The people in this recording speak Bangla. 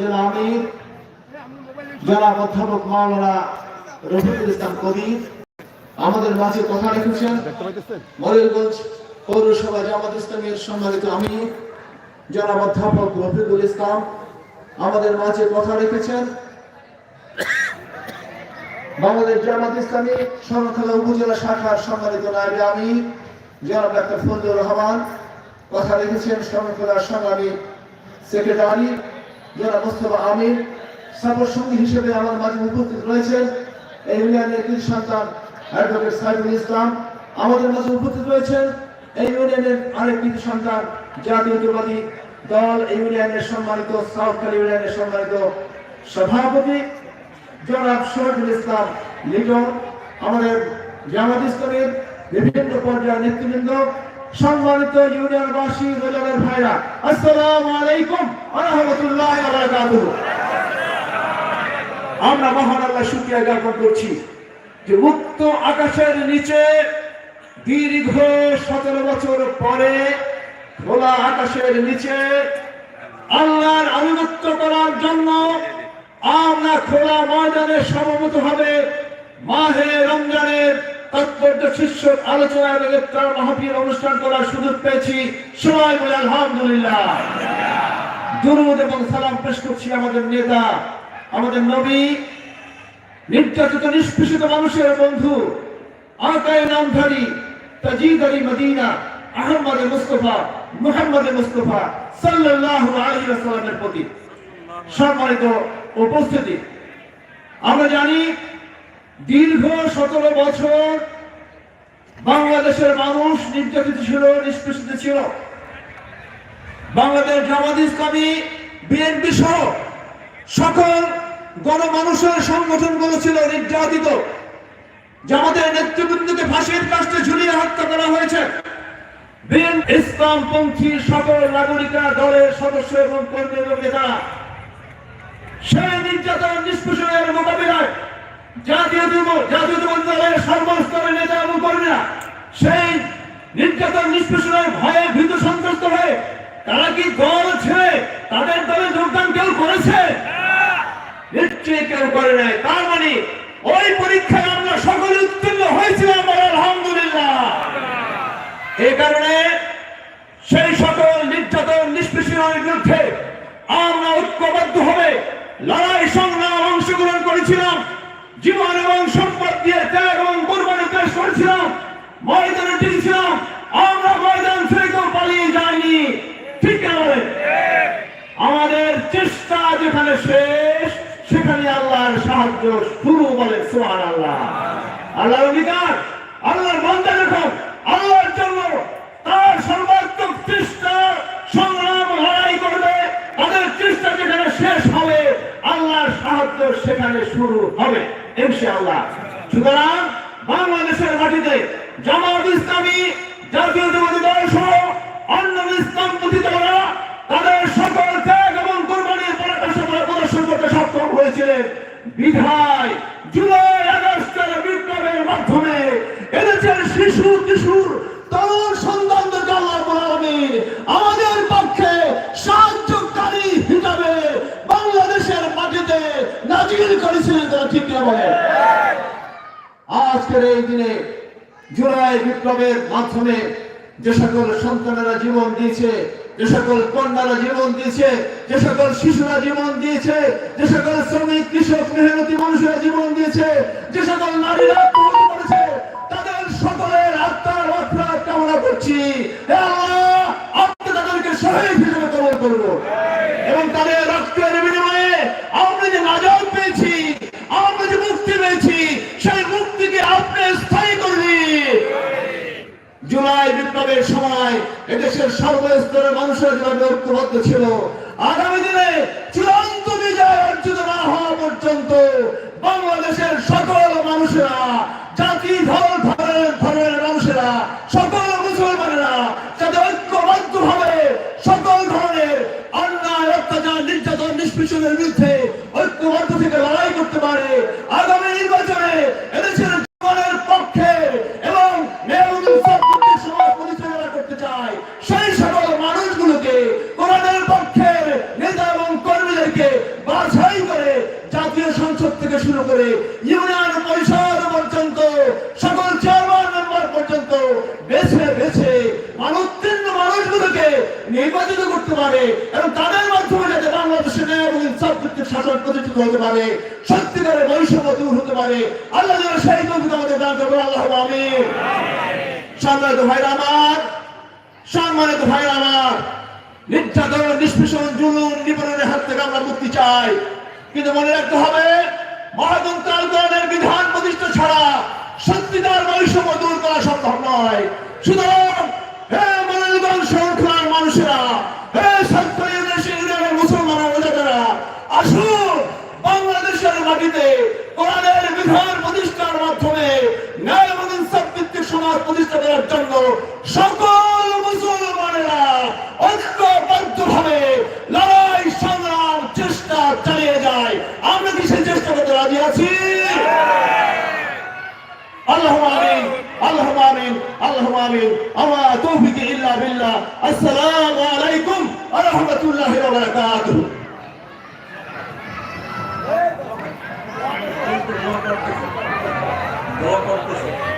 জেলা আমির জনাব অধ্যাপক মাওলানা রফিকুল ইসলাম কবির, আমাদের মাঝে কথা রেখেছেন ময়ূরগঞ্জ পৌরসভা জামাত ইসলামের সম্মানিত আমির জনাব অধ্যাপক রফিকুল ইসলাম, আমাদের মাঝে কথা রেখেছেন বাংলাদেশ জামাত ইসলামী সরখলা উপজেলা শাখার সম্মানিত নায়বে আমির, জনাব ডাক্তার ফজলুর রহমান, কথা রেখেছেন সরখলার সংগ্রামী সেক্রেটারি যারা মোস্তফা আমির সাপোর সঙ্গী হিসেবে আমার মাঝে উপস্থিত রয়েছেন, এই ইউনিয়নের কৃষি সন্তান অ্যাডভোকেট সাইফুল ইসলাম, আমাদের মাঝে উপস্থিত রয়েছেন, এই ইউনিয়নের আরেক কৃষি সন্তান জাতীয়তাবাদী দল ইউনিয়নের সম্মানিত সাউথকাল ইউনিয়নের সম্মানিত সভাপতি, জনাব শরফুল ইসলাম লিটন, আমাদের জামাত ইসলামের বিভিন্ন পর্যায়ের নেতৃবৃন্দ সম্মানিত ইউনিয়নবাসী রোজানের ভাইরা, আসসালামু আলাইকুম ওয়া রাহমাতুল্লাহি ওয়া বারাকাতুহু। আমরা মহান আল্লাহ শুকরিয়া জ্ঞাপন করছি যে মুক্ত আকাশের নিচে দীর্ঘ সতেরো বছর পরে খোলা আকাশের নিচে আল্লাহর আনুগত্য করার জন্য আমরা খোলা ময়দানে সমবেত হবে মাহে রমজানের অনুষ্ঠান পেয়েছি। আলহামদুলিল্লাহ। আমাদের নেতা, আমাদের নবী নিষ্পেষিত মানুষের বন্ধু, আকায় নামধারী, Tajid Medina, Ahmad Mustafa, Muhammad Mustafa সাল্লাল্লাহু প্রতি সম্মানিত উপস্থিতি। আমরা জানি দীর্ঘ সতেরো বছর বাংলাদেশের মানুষ নির্যাতিত ছিল, নিষ্পেষিত ছিল। বাংলাদেশ জামাত ইসলামী, বিএনপি সহ সকল গণমানুষের সংগঠনগুলো ছিল নির্যাতিত। জামাতের নেতৃবৃন্দকে ফাঁসির কাস্টে ঝুলিয়ে হত্যা করা হয়েছে। ইসলামপন্থী সকল নাগরিকরা, দলের সদস্য এবং কর্মী এবং নেতা সেই নির্যাতন জাতীয় জাতীয় দলের সর্বস্তরের নেতা এবং কর্মীরা সেই নির্যাতন নিষ্পেষণের ভয়ে ভীত সন্ত্রস্ত হয়ে তারা কি দল ছেড়ে তাদের দলে যোগদান কেউ করেছে? নিশ্চয়ই কেউ করে নাই। তার মানে ওই পরীক্ষায় আমরা সকলে উত্তীর্ণ হয়েছিলাম আলহামদুলিল্লাহ। এই কারণে সেই সকল নির্যাতন নিষ্পেষণের বিরুদ্ধে আমরা ঐক্যবদ্ধ হবে লড়াই সংগ্রাম অংশগ্রহণ করেছিলাম জীবন এবং সম্পদ দিয়ে ত্যাগ এবং কোরবানি পেশ করেছিলাম ময়দানে টিকেছিলাম আমরা ময়দান থেকে কেউ পালিয়ে যাইনি ঠিক কেন বলেন? আমাদের চেষ্টা যেখানে শেষ, সেখানে আল্লাহর সাহায্য শুরু বলে সোহান আল্লাহ আল্লাহর অধিকার, আল্লাহর বান্দা যখন আল্লাহর জন্য তার সর্বাত্মক চেষ্টা সংগ্রাম লড়াই করবে, তাদের চেষ্টা যেখানে শেষ হবে, আল্লাহর সাহায্য সেখানে শুরু হবে, ইনশাআল্লাহ। সুতরাং বাংলাদেশের মাটিতে জামাত ইসলামী জাতীয় জমাতি দল সহ অন্য ইসলাম দলরা তাদের সকল সক্ষম বিধায় জুলাই আগস্টের বিপ্লবের মাধ্যমে এদেশের শিশু কিশোর তরুণ সন্তানদেরকে আল্লাহ আলামিন আমাদের পক্ষে সাহায্যকারী হিসাবে বাংলাদেশের মাটিতে নাজিল করেছিলেন তারা ঠিক না বলে আজকের এই দিনে জুলাই বিপ্লবের মাধ্যমে যে সকল সন্তানেরা জীবন দিয়েছে যে সকল কন্যারা জীবন দিয়েছে, যে সকল শিশুরা জীবন দিয়েছে, যে সকল শ্রমিক, কৃষক, মেহনতি মানুষেরা জীবন দিয়েছে, যে সকল নারীরা আত্মহত্যা করেছে তাদের সকলের আত্মার মাত্রা কামনা করছি হে আল্লাহ আপনি তাদেরকে শহীদ হিসেবে কবল করব এবং তাদের রক্তের বিনিময়ে আমরা যে নাজাত পেয়েছি আমরা যে মুক্তি পেয়েছি সেই মুক্তিকে আপনি স্থায়ী করবি বিপ্লবের সময় এদেশের সর্বস্তরের মানুষের যেভাবে ঐক্যবদ্ধ ছিল। আগামী দিনে চূড়ান্ত বিজয় অর্জিত না হওয়া পর্যন্ত বাংলাদেশের সকল মানুষেরা, জাতি, ধর্ম ধরনের ধর্মের মানুষেরা, সকল মুসলমানেরা যাতে ঐক্যবদ্ধ ভাবে সকল ধরনের অন্যায়, অত্যাচার, নির্যাতন, নিষ্পেষণের বিরুদ্ধে কোরআনের পক্ষে নেতা এবং কর্মীদেরকে বাছাই করে জাতীয় সংসদ থেকে শুরু করে ইউনিয়ন পরিষদ পর্যন্ত, সকল চেয়ারম্যান মেম্বার পর্যন্ত বেছে বেছে মানুত্তীর্ণ মানুষগুলোকে নির্বাচিত করতে পারে এবং তাদের মাধ্যমে যাতে বাংলাদেশে ন্যায় এবং ইনসাফ ভিত্তিক শাসন প্রতিষ্ঠিত হতে পারে, সত্যিকারের বৈষম্য দূর হতে পারে। আল্লাহ যেন সেই তৌফিক আমাদের দান করবেন আল্লাহ আমিন। সম্মানিত ভাইরা আমার, সম্মানিত ভাইরা আমার নিষ্পেষণ, জুলুম নিবরণের হাত থেকে আমরা মুক্তি চাই। কিন্তু মনে রাখতে হবে বিধান প্রতিষ্ঠা ছাড়া সত্যিকার বৈষম্য দূর করা সম্ভব নয়। সুতরাং, হে শৃঙ্খলার মানুষেরা, হে সত্য ইউনিয়নের মুসলমান ওজাদারা আসুন বাংলাদেশের মাটিতে কোরআনের বিধান প্রতিষ্ঠার মাধ্যমে ন্যায় এবং সমাজ প্রতিষ্ঠা করার জন্য সকল العالمين. وما توفيق إلا بالله. السلام عليكم ورحمة الله وبركاته. দোয়া করতেছে